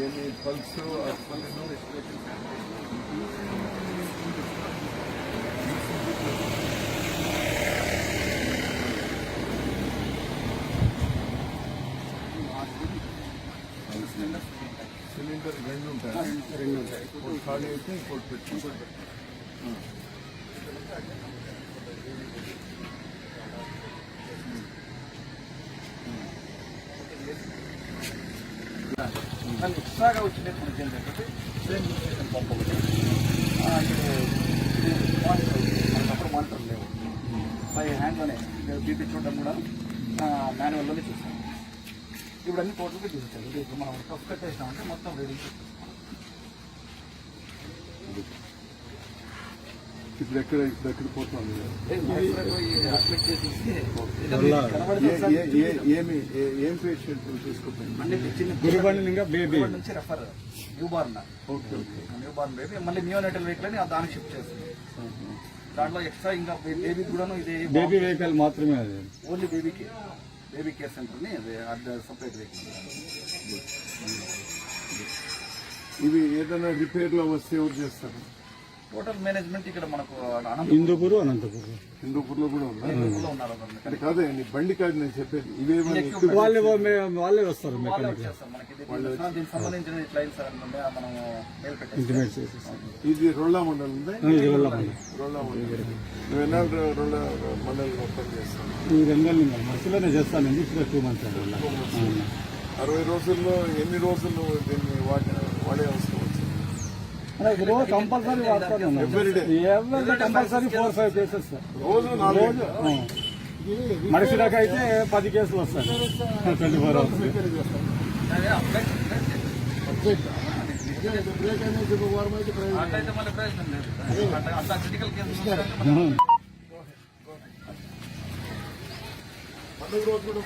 ఏమి pulse cylinder రెండు ఉంటాయి రెండు ఉంటాయి ఒకటి ఖాళీ అయితే ఇంకోటి పెట్టుకుంటారు దాన్ని ఎక్స్ట్రాగా వచ్చినటువంటి మన జనరేటర్ సేమ్ చేసిన పంప్ ఒకటి ఆ, మానిటర్ మానిటర్ లేవు బై హ్యాండ్లోనే బీపీ చూడడం కూడా మాన్యువల్లోనే చూసాం ఇప్పుడు అన్ని టోటల్గా తీసేసారు ఇప్పుడు మనం కఫ్ కట్టేసినామంటే మొత్తం రీడింగ్ ఇప్పుడు ఎక్కడ ఇప్పుడు ఎక్కడ పోతుంది ఏమి ఏ- పేషెంట్ ఇంకా బేబీ గురుబండి నుంచి refer new born okay okay. New born baby మళ్ళీ నియోనటల్ వెహికల్ అని దానికి షిఫ్ట్ చేస్తుంది. దాంట్లో ఎక్స్ట్రా ఇంకా బేబీ కూడాను ఇది బేబీ వెహికల్ మాత్రమే అది. ఓన్లీ బేబీకి బేబీ కేర్ సెంటర్ని సపరేట్ వెహికల్ ఇవి ఏదైనా రిపేర్లో వస్తే ఎవరు చేస్తారు? టోటల్ మేనేజ్మెంట్ ఇక్కడ మనకు హిందూపూర్ అనంతపూర్. హిందూపూర్లో కూడా మెకానిక్. కాదే నీ బండి కాదు నేను చెప్పేది. ఇవేమని వాళ్ళే వాళ్ళే వస్తారు దీనికి సంబంధించిన మనం ఇంటిమేట్ ఇది రోళ్ళ మండలం ఉందా? రోళ్ళ మండలం. నువ్వు ఎన్నాళ్ళు రోళ్ళ మండలం మొత్తం చేస్తాను ఈ రెండు నెలలు ఇంకా మధ్యలోనే చేస్తానండి ఇప్పుడు టూ మంత్స్. అరవై రోజుల్లో ఎన్ని రోజులు దీన్ని వాడే రోజు కంపల్సరీ వాడతాను. ఎవరి compulsory four five cases sir రోజు. మనిషి దాకా అయితే పది కేసులు వస్తాయి. ట్వంటీ ఫోర్ అవర్స్ పండుగ రోజు కూడా